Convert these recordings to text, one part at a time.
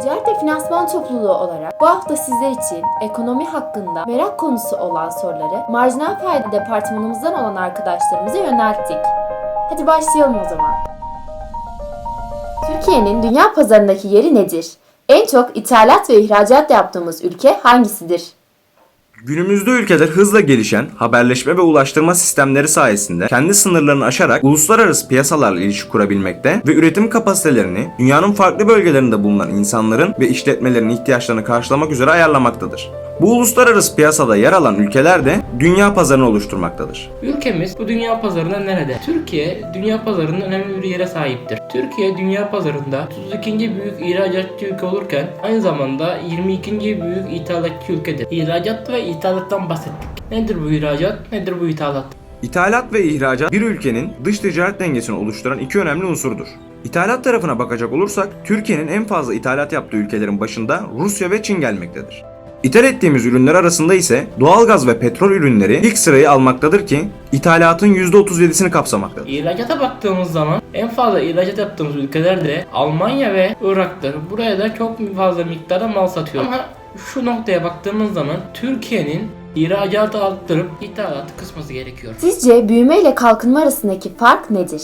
Ticaret ve Finansman Topluluğu olarak bu hafta sizler için ekonomi hakkında merak konusu olan soruları marjinal fayda departmanımızdan olan arkadaşlarımıza yönelttik. Hadi başlayalım o zaman. Türkiye'nin dünya pazarındaki yeri nedir? En çok ithalat ve ihracat yaptığımız ülke hangisidir? Günümüzde ülkeler hızla gelişen haberleşme ve ulaştırma sistemleri sayesinde kendi sınırlarını aşarak uluslararası piyasalarla ilişki kurabilmekte ve üretim kapasitelerini dünyanın farklı bölgelerinde bulunan insanların ve işletmelerin ihtiyaçlarını karşılamak üzere ayarlamaktadır. Bu uluslararası piyasada yer alan ülkeler de dünya pazarını oluşturmaktadır. Ülkemiz bu dünya pazarında nerede? Türkiye dünya pazarının önemli bir yere sahiptir. Türkiye dünya pazarında 32. büyük ihracatçı ülke olurken aynı zamanda 22. büyük ithalatçı ülkedir. İhracat ve ithalattan bahsettik. Nedir bu ihracat? Nedir bu ithalat? İthalat ve ihracat bir ülkenin dış ticaret dengesini oluşturan iki önemli unsurdur. İthalat tarafına bakacak olursak Türkiye'nin en fazla ithalat yaptığı ülkelerin başında Rusya ve Çin gelmektedir. İthal ettiğimiz ürünler arasında ise doğalgaz ve petrol ürünleri ilk sırayı almaktadır ki ithalatın %37'sini kapsamaktadır. İhracata baktığımız zaman en fazla ihracat yaptığımız ülkeler de Almanya ve Irak'tır. Buraya da çok fazla miktarda mal satıyor. Ama şu noktaya baktığımız zaman Türkiye'nin ihracatı arttırıp ithalatı kısması gerekiyor. Sizce büyüme ile kalkınma arasındaki fark nedir?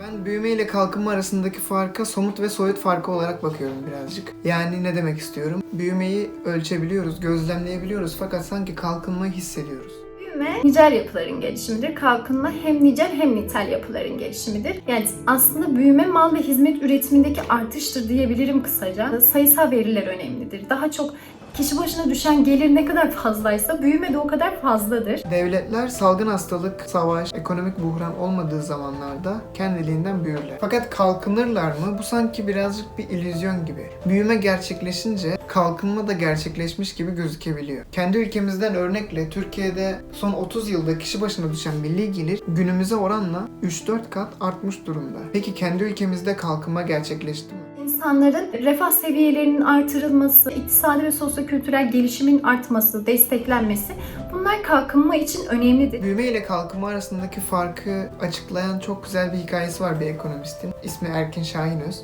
Ben büyüme ile kalkınma arasındaki farka somut ve soyut farkı olarak bakıyorum birazcık. Yani ne demek istiyorum? Büyümeyi ölçebiliyoruz, gözlemleyebiliyoruz fakat sanki kalkınmayı hissediyoruz. Büyüme nicel yapıların gelişimidir. Kalkınma hem nicel hem nitel yapıların gelişimidir. Yani aslında büyüme mal ve hizmet üretimindeki artıştır diyebilirim kısaca. Sayısal veriler önemlidir. Daha çok kişi başına düşen gelir ne kadar fazlaysa büyüme de o kadar fazladır. Devletler salgın hastalık, savaş, ekonomik buhran olmadığı zamanlarda kendiliğinden büyürler. Fakat kalkınırlar mı? Bu sanki birazcık bir illüzyon gibi. Büyüme gerçekleşince kalkınma da gerçekleşmiş gibi gözükebiliyor. Kendi ülkemizden örnekle Türkiye'de son 30 yılda kişi başına düşen milli gelir günümüze oranla 3-4 kat artmış durumda. Peki kendi ülkemizde kalkınma gerçekleşti mi? İnsanların refah seviyelerinin artırılması, iktisadi ve sosyokültürel gelişimin artması, desteklenmesi bunlar kalkınma için önemlidir. Büyüme ile kalkınma arasındaki farkı açıklayan çok güzel bir hikayesi var bir ekonomistin. İsmi Erkin Şahinöz.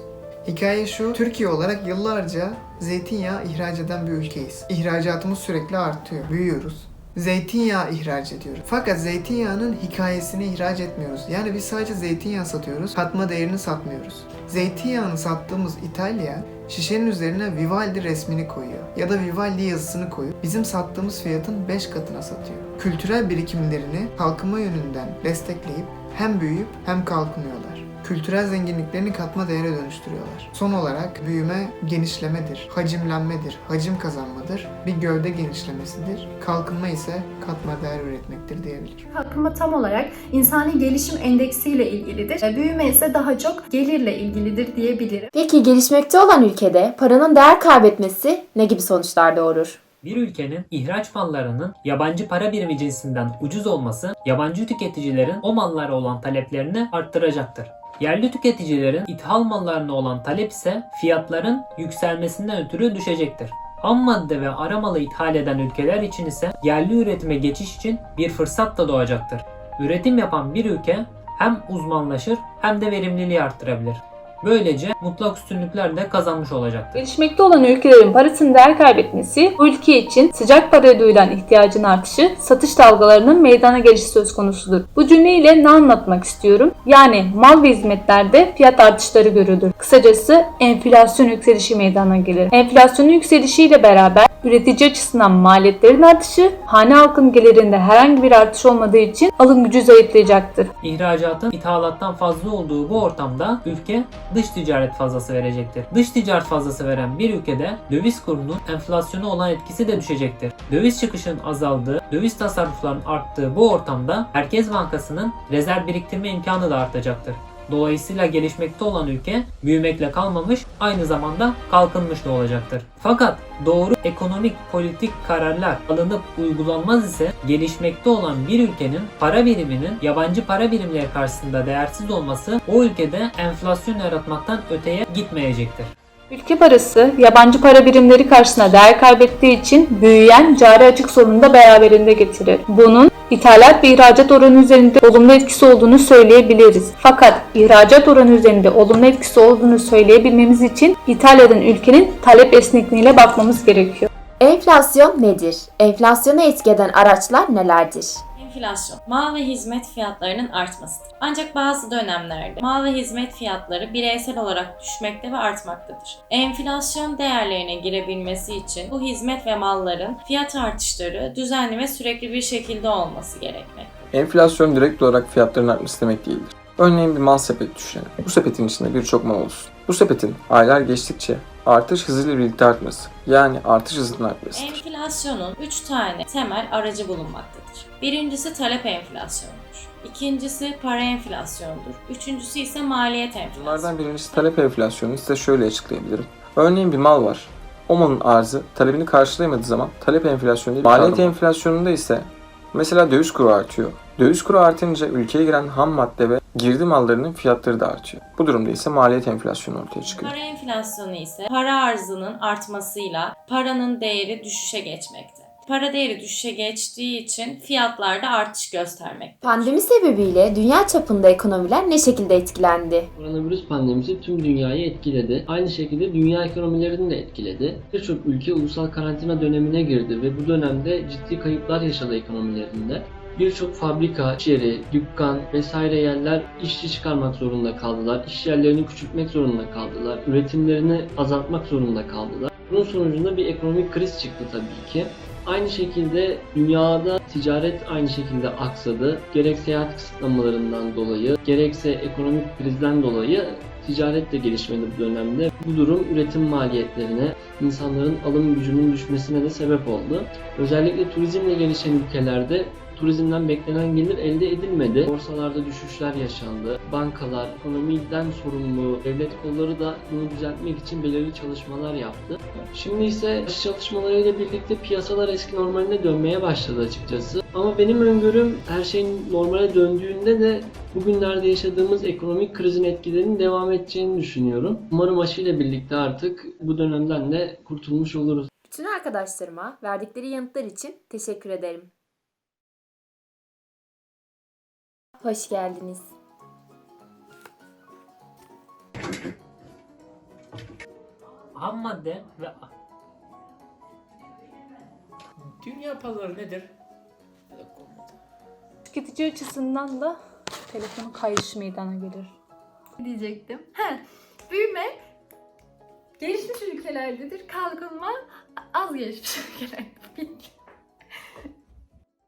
Hikaye şu, Türkiye olarak yıllarca zeytinyağı ihraç eden bir ülkeyiz. İhracatımız sürekli artıyor, büyüyoruz. Zeytinyağı ihraç ediyoruz. Fakat zeytinyağının hikayesini ihraç etmiyoruz. Yani biz sadece zeytinyağı satıyoruz, katma değerini satmıyoruz. Zeytinyağını sattığımız İtalya şişenin üzerine Vivaldi resmini koyuyor. Ya da Vivaldi yazısını koyup bizim sattığımız fiyatın 5 katına satıyor. Kültürel birikimlerini kalkınma yönünden destekleyip hem büyüyüp hem kalkınıyorlar. Kültürel zenginliklerini katma değere dönüştürüyorlar. Son olarak büyüme genişlemedir, hacimlenmedir, hacim kazanmadır, bir gövde genişlemesidir. Kalkınma ise katma değer üretmektir diyebilirim. Kalkınma tam olarak insani gelişim endeksiyle ilgilidir. E, Büyüme ise daha çok gelirle ilgilidir diyebilirim. Peki gelişmekte olan ülkede paranın değer kaybetmesi ne gibi sonuçlar doğurur? Bir ülkenin ihraç mallarının yabancı para birimi cinsinden ucuz olması yabancı tüketicilerin o mallara olan taleplerini arttıracaktır. Yerli tüketicilerin ithal mallarına olan talep ise fiyatların yükselmesinden ötürü düşecektir. Ham madde ve ara malı ithal eden ülkeler için ise yerli üretime geçiş için bir fırsat da doğacaktır. Üretim yapan bir ülke hem uzmanlaşır hem de verimliliği arttırabilir. Böylece mutlak üstünlükler de kazanmış olacaktır. Gelişmekte olan ülkelerin parasının değer kaybetmesi, bu ülke için sıcak paraya duyulan ihtiyacın artışı, satış dalgalarının meydana gelişi söz konusudur. Bu cümleyle ne anlatmak istiyorum? Yani mal ve hizmetlerde fiyat artışları görülür. Kısacası enflasyon yükselişi meydana gelir. Enflasyonun yükselişiyle beraber üretici açısından maliyetlerin artışı, hane halkının gelirinde herhangi bir artış olmadığı için alım gücü zayıflayacaktır. İhracatın ithalattan fazla olduğu bu ortamda ülke dış ticaret fazlası verecektir. Dış ticaret fazlası veren bir ülkede döviz kurunun enflasyona olan etkisi de düşecektir. Döviz çıkışının azaldığı, döviz tasarruflarının arttığı bu ortamda Merkez Bankası'nın rezerv biriktirme imkanı da artacaktır. Dolayısıyla gelişmekte olan ülke büyümekle kalmamış aynı zamanda kalkınmış da olacaktır. Fakat doğru ekonomik politik kararlar alınıp uygulanmaz ise gelişmekte olan bir ülkenin para biriminin yabancı para birimleri karşısında değersiz olması o ülkede enflasyon yaratmaktan öteye gitmeyecektir. Ülke parası yabancı para birimleri karşısında değer kaybettiği için büyüyen cari açık sorununu da beraberinde getirir. Bunun ithalat ve ihracat oranı üzerinde olumlu etkisi olduğunu söyleyebiliriz. Fakat ihracat oranı üzerinde olumlu etkisi olduğunu söyleyebilmemiz için ithal ülkenin talep esnekliğine bakmamız gerekiyor. Enflasyon nedir? Enflasyonu etki eden araçlar nelerdir? Enflasyon, mal ve hizmet fiyatlarının artmasıdır. Ancak bazı dönemlerde mal ve hizmet fiyatları bireysel olarak düşmekte ve artmaktadır. Enflasyon değerlerine girebilmesi için bu hizmet ve malların fiyat artışları düzenli ve sürekli bir şekilde olması gerekmektedir. Enflasyon direkt olarak fiyatların artması demek değildir. Örneğin bir mal sepeti düşünelim. Bu sepetin içinde birçok mal olsun. Bu sepetin aylar geçtikçe artış hızıyla birlikte artması. Yani artış hızının artmasıdır. Enflasyonun 3 tane temel aracı bulunmaktadır. Birincisi talep enflasyonudur. İkincisi para enflasyonudur. Üçüncüsü ise maliyet enflasyonudur. Bunlardan birincisi talep enflasyonu size şöyle açıklayabilirim. Örneğin bir mal var. O malın arzı talebini karşılayamadığı zaman talep enflasyonu değil. Maliyet enflasyonunda ise mesela döviz kuru artıyor. Döviz kuru artınca ülkeye giren ham madde ve girdi mallarının fiyatları da artıyor. Bu durumda ise maliyet enflasyonu ortaya çıkıyor. Para enflasyonu ise para arzının artmasıyla paranın değeri düşüşe geçmekte. Para değeri düşüşe geçtiği için fiyatlarda artış göstermekte. Pandemi sebebiyle dünya çapında ekonomiler ne şekilde etkilendi? Koronavirüs pandemisi tüm dünyayı etkiledi. Aynı şekilde dünya ekonomilerini de etkiledi. Birçok ülke ulusal karantina dönemine girdi ve bu dönemde ciddi kayıplar yaşadı ekonomilerinde. Birçok fabrika, iş yeri, dükkan vesaire yerler işçi çıkarmak zorunda kaldılar. İş yerlerini küçültmek zorunda kaldılar. Üretimlerini azaltmak zorunda kaldılar. Bunun sonucunda bir ekonomik kriz çıktı tabii ki. Aynı şekilde dünyada ticaret aynı şekilde aksadı. Gerek seyahat kısıtlamalarından dolayı, gerekse ekonomik krizden dolayı ticaret de gelişmedi bu dönemde. Bu durum üretim maliyetlerine, insanların alım gücünün düşmesine de sebep oldu. Özellikle turizmle gelişen ülkelerde turizmden beklenen gelir elde edilmedi. Borsalarda düşüşler yaşandı. Bankalar, ekonomiden sorumlu devlet kolları da bunu düzeltmek için belirli çalışmalar yaptı. Şimdi ise çalışmalarıyla birlikte piyasalar eski normaline dönmeye başladı açıkçası. Ama benim öngörüm her şeyin normale döndüğünde de bugünlerde yaşadığımız ekonomik krizin etkilerinin devam edeceğini düşünüyorum. Umarım aşıyla birlikte artık bu dönemden de kurtulmuş oluruz. Bütün arkadaşlarıma verdikleri yanıtlar için teşekkür ederim. Hoş geldiniz. Ham madde ve Dünya pazarı nedir? Tüketici açısından da telefonu kayış meydana gelir. diyecektim. He, büyüme gelişmiş ülkelerdedir, kalkınma az gelişmiş ülkelerde.